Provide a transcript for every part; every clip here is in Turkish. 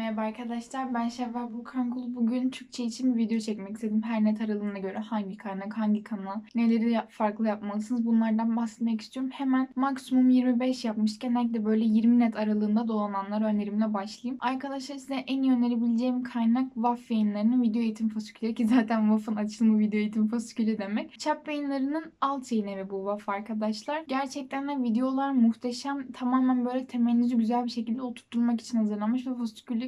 Merhaba arkadaşlar ben Şevval Burkan Kulu. Bugün Türkçe için bir video çekmek istedim. Her net aralığına göre hangi kaynak, hangi kanal, neleri yap- farklı yapmalısınız bunlardan bahsetmek istiyorum. Hemen maksimum 25 yapmış. Genellikle böyle 20 net aralığında dolananlar önerimle başlayayım. Arkadaşlar size en iyi önerebileceğim kaynak WAF yayınlarının video eğitim fasikülleri ki zaten WAF'ın açılımı video eğitim fasikülü demek. Çap yayınlarının alt yayın bu WAF arkadaşlar. Gerçekten de videolar muhteşem. Tamamen böyle temelinizi güzel bir şekilde oturtturmak için hazırlanmış ve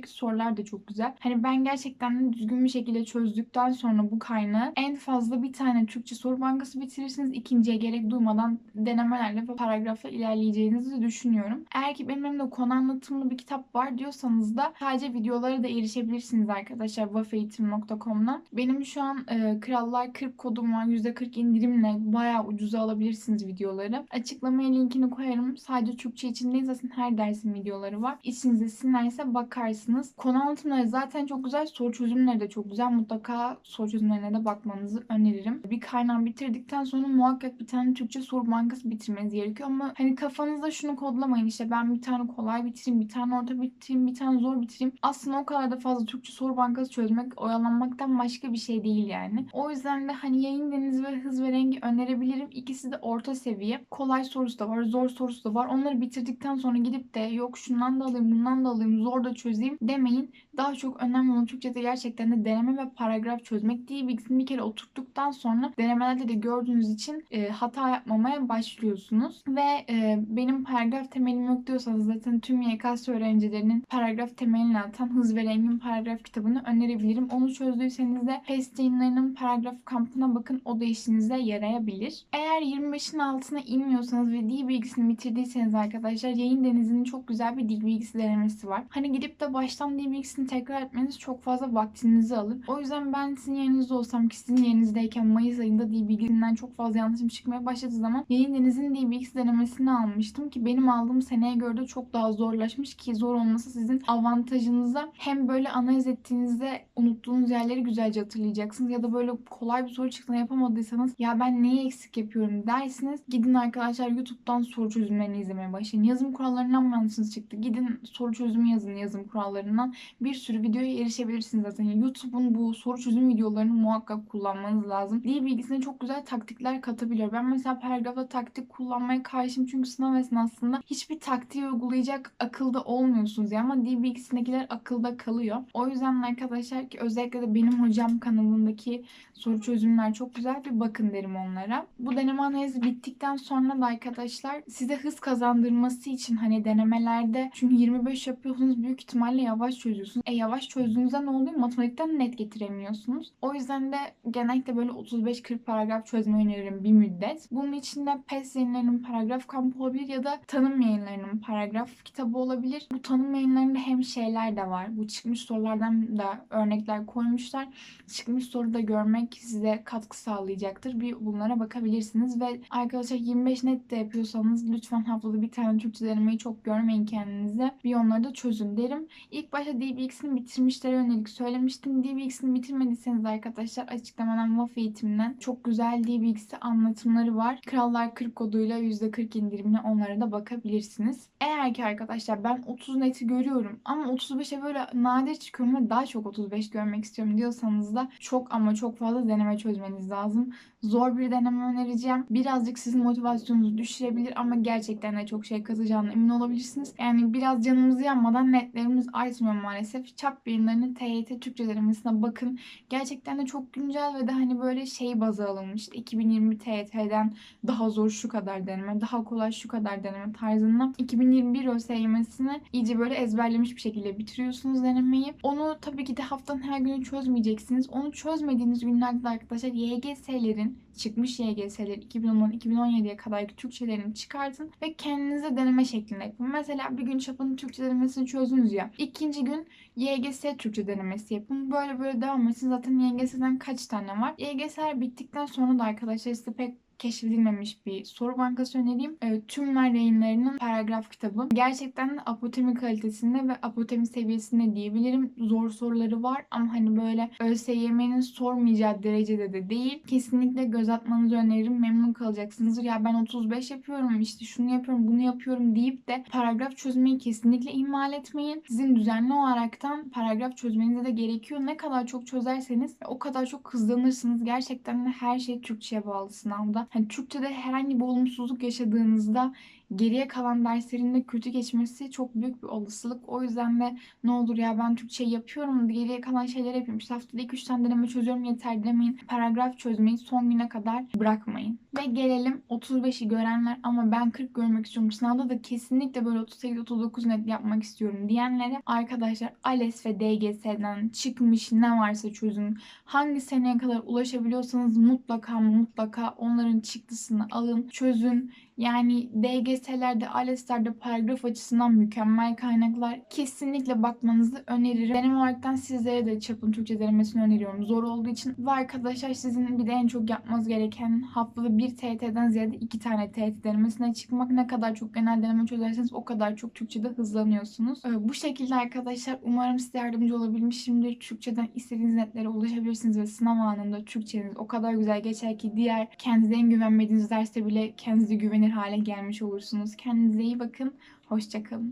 fasiküldeki sorular da çok güzel. Hani ben gerçekten de düzgün bir şekilde çözdükten sonra bu kaynağı en fazla bir tane Türkçe soru bankası bitirirsiniz. İkinciye gerek duymadan denemelerle ve paragrafla ilerleyeceğinizi düşünüyorum. Eğer ki benim elimde konu anlatımlı bir kitap var diyorsanız da sadece videolara da erişebilirsiniz arkadaşlar wafeğitim.com'dan. Benim şu an e, Krallar 40 kodum var. %40 indirimle bayağı ucuza alabilirsiniz videoları. Açıklamaya linkini koyarım. Sadece Türkçe için değil zaten her dersin videoları var. İçinize sinerse bakarsınız. Konu anlatımları zaten çok güzel. Soru çözümleri de çok güzel. Mutlaka soru çözümlerine de bakmanızı öneririm. Bir kaynağı bitirdikten sonra muhakkak bir tane Türkçe soru bankası bitirmeniz gerekiyor ama hani kafanızda şunu kodlamayın işte ben bir tane kolay bitireyim, bir tane orta bitireyim, bir tane zor bitireyim. Aslında o kadar da fazla Türkçe soru bankası çözmek oyalanmaktan başka bir şey değil yani. O yüzden de hani yayın denizi ve hız ve rengi önerebilirim. İkisi de orta seviye. Kolay sorusu da var, zor sorusu da var. Onları bitirdikten sonra gidip de yok şundan da alayım, bundan da alayım, zor da çözeyim demeyin. Daha çok önemli olan Türkçe'de gerçekten de deneme ve paragraf çözmek değil. Bilgisini bir kere oturttuktan sonra denemelerde de gördüğünüz için e, hata yapmamaya başlıyorsunuz. Ve e, benim paragraf temelim yok diyorsanız zaten tüm YKS öğrencilerinin paragraf temelini atan Hız ve Rengin paragraf kitabını önerebilirim. Onu çözdüyseniz de PES yayınlarının paragraf kampına bakın. O da işinize yarayabilir. Eğer 25'in altına inmiyorsanız ve dil bilgisini bitirdiyseniz arkadaşlar yayın denizinin çok güzel bir dil bilgisi denemesi var. Hani gidip de baştan dil bilgisini tekrar etmeniz çok fazla vaktinizi alır. O yüzden ben sizin yerinizde olsam ki sizin yerinizdeyken Mayıs ayında dil bilgisinden çok fazla yanlışım çıkmaya başladığı zaman yayın denizin dil bilgisi denemesini almıştım ki benim aldığım seneye göre de çok daha zorlaşmış ki zor olması sizin avantajınıza hem böyle analiz ettiğinizde unuttuğunuz yerleri güzelce hatırlayacaksınız ya da böyle kolay bir soru çıktığında yapamadıysanız ya ben neyi eksik yapıyorum dersiniz. Gidin arkadaşlar YouTube'dan soru çözümlerini izlemeye başlayın. Yazım kurallarından mantıksınız çıktı. Gidin soru çözümü yazın yazım kurallarından. Bir sürü videoya erişebilirsiniz zaten. YouTube'un bu soru çözüm videolarını muhakkak kullanmanız lazım. Dil bilgisine çok güzel taktikler katabiliyor. Ben mesela paragrafta taktik kullanmaya karşıyım çünkü sınav esnasında hiçbir taktiği uygulayacak akılda olmuyorsunuz ya ama dil bilgisindekiler akılda kalıyor. O yüzden arkadaşlar ki özellikle de benim hocam kanalındaki soru çözümler çok güzel bir bakın derim onlara. Bu deneme analizi bittikten sonra da arkadaşlar size hız kazandırması için hani denemelerde çünkü 25 yapıyorsunuz büyük ihtimalle yavaş çözüyorsunuz. E yavaş çözdüğünüzde ne oluyor? Matematikten net getiremiyorsunuz. O yüzden de genellikle böyle 35-40 paragraf çözmeyi öneririm bir müddet. Bunun için de PES yayınlarının paragraf kampı olabilir ya da tanım yayınlarının paragraf kitabı olabilir. Bu tanım yayınlarında hem şeyler de var. Bu çıkmış sorulardan da örnekler koymuşlar. Çıkmış soru da görmek size katkı sağlayacaktır. Bir bunlara bakabilirsiniz ve arkadaşlar 25 net de yapıyorsanız lütfen haftada bir tane Türkçe denemeyi çok görmeyin kendinize. Bir onları da çözün derim. İlk başta DBX'ini bitirmişlere yönelik söylemiştim. DBX'ini bitirmediyseniz arkadaşlar açıklamadan WAF eğitiminden çok güzel DBX'i anlatımları var. Krallar 40 koduyla %40 indirimle onlara da bakabilirsiniz. Eğer ki arkadaşlar ben 30 neti görüyorum ama 35'e böyle nadir çıkıyorum ve daha çok 35 görmek istiyorum diyorsanız da çok ama çok fazla deneme çözmeniz lazım. Zor bir deneme önereceğim. Birazcık sizin motivasyonunuzu düşürebilir ama gerçekten de çok şey katacağına emin olabilirsiniz. Yani biraz canımızı yanmadan netlerimiz artmıyor maalesef. Çap yayınlarının TYT Türkçe denemesine bakın. Gerçekten de çok güncel ve de hani böyle şey bazı alınmış. İşte 2020 TYT'den daha zor şu kadar deneme, daha kolay şu kadar deneme tarzında. 2021 ÖSYM'sini iyice böyle ezberlemiş bir şekilde bitiriyorsunuz denemeyi. Onu tabii ki de haftanın her günü çözmeyeceksiniz. Onu çözmediğiniz günlerde de arkadaşlar YGS'lerin çıkmış YGS'ler 2010-2017'ye kadarki Türkçelerini çıkartın ve kendinize deneme şeklinde yapın. Mesela bir gün çapının Türkçe denemesini çözdünüz ya. ikinci gün YGS Türkçe denemesi yapın. Böyle böyle devam etsin. Zaten YGS'den kaç tane var? YGS'ler bittikten sonra da arkadaşlar size pek keşfedilmemiş bir soru bankası önereyim. E, Tümler yayınlarının paragraf kitabı. Gerçekten apotemi kalitesinde ve apotemi seviyesinde diyebilirim. Zor soruları var ama hani böyle ÖSYM'nin sormayacağı derecede de değil. Kesinlikle göz atmanızı öneririm. Memnun kalacaksınızdır. Ya ben 35 yapıyorum işte şunu yapıyorum bunu yapıyorum deyip de paragraf çözmeyi kesinlikle ihmal etmeyin. Sizin düzenli olaraktan paragraf çözmenize de gerekiyor. Ne kadar çok çözerseniz o kadar çok hızlanırsınız. Gerçekten her şey Türkçe'ye bağlı sınavda. Hani Türkçe'de herhangi bir olumsuzluk yaşadığınızda geriye kalan derslerinde kötü geçmesi çok büyük bir olasılık. O yüzden de ne olur ya ben Türkçe yapıyorum geriye kalan şeyleri yapayım. İşte haftada 2-3 tane deneme çözüyorum yeter demeyin. Paragraf çözmeyi son güne kadar bırakmayın. Ve gelelim 35'i görenler ama ben 40 görmek istiyorum. Sınavda da kesinlikle böyle 38-39 net yapmak istiyorum diyenlere arkadaşlar ALES ve DGS'den çıkmış ne varsa çözün. Hangi seneye kadar ulaşabiliyorsanız mutlaka mutlaka onların çıktısını alın, çözün. Yani DGS'lerde, ALES'lerde paragraf açısından mükemmel kaynaklar. Kesinlikle bakmanızı öneririm. Deneme olaraktan sizlere de çapın Türkçe denemesini öneriyorum. Zor olduğu için. Ve arkadaşlar sizin bir de en çok yapmanız gereken haftada bir TYT'den ziyade iki tane TYT denemesine çıkmak. Ne kadar çok genel deneme çözerseniz o kadar çok Türkçe'de hızlanıyorsunuz. Ee, Bu şekilde arkadaşlar umarım size yardımcı olabilmişimdir. Türkçeden istediğiniz netlere ulaşabilirsiniz ve sınav anında Türkçeniz o kadar güzel geçer ki diğer kendinize en güvenmediğiniz derste bile kendinize güvenir hale gelmiş olursunuz. Kendinize iyi bakın. Hoşçakalın.